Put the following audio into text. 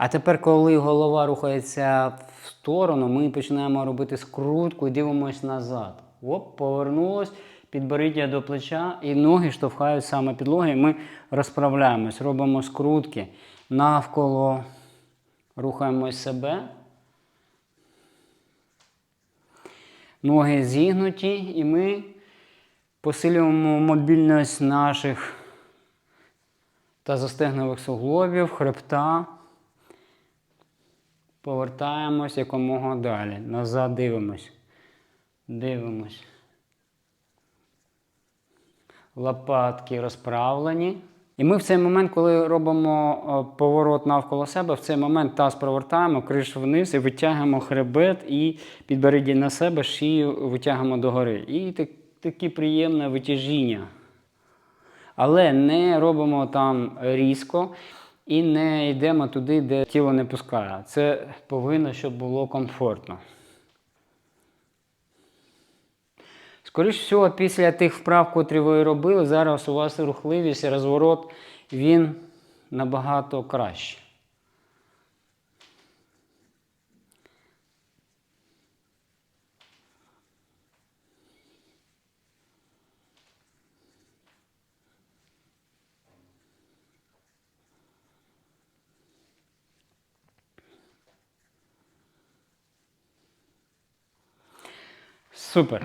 А тепер, коли голова рухається в сторону, ми починаємо робити скрутку і дивимось назад. Оп, повернулось, підборіддя до плеча, і ноги штовхають саме підлоги. Ми розправляємось, робимо скрутки навколо, рухаємось себе. Ноги зігнуті, і ми посилюємо мобільність наших та застегнових суглобів, хребта. Повертаємось якомога далі. Назад дивимось. Дивимось. Лопатки розправлені. І ми в цей момент, коли робимо е, поворот навколо себе, в цей момент таз провертаємо, криш вниз і витягуємо хребет і підборіддя на себе, шию витягуємо догори. І так, таке приємне витяжіння. Але не робимо там різко і не йдемо туди, де тіло не пускає. Це повинно, щоб було комфортно. Скоріше всього, після тих вправ, котрі ви робили, зараз у вас рухливість і розворот, він набагато краще. Super.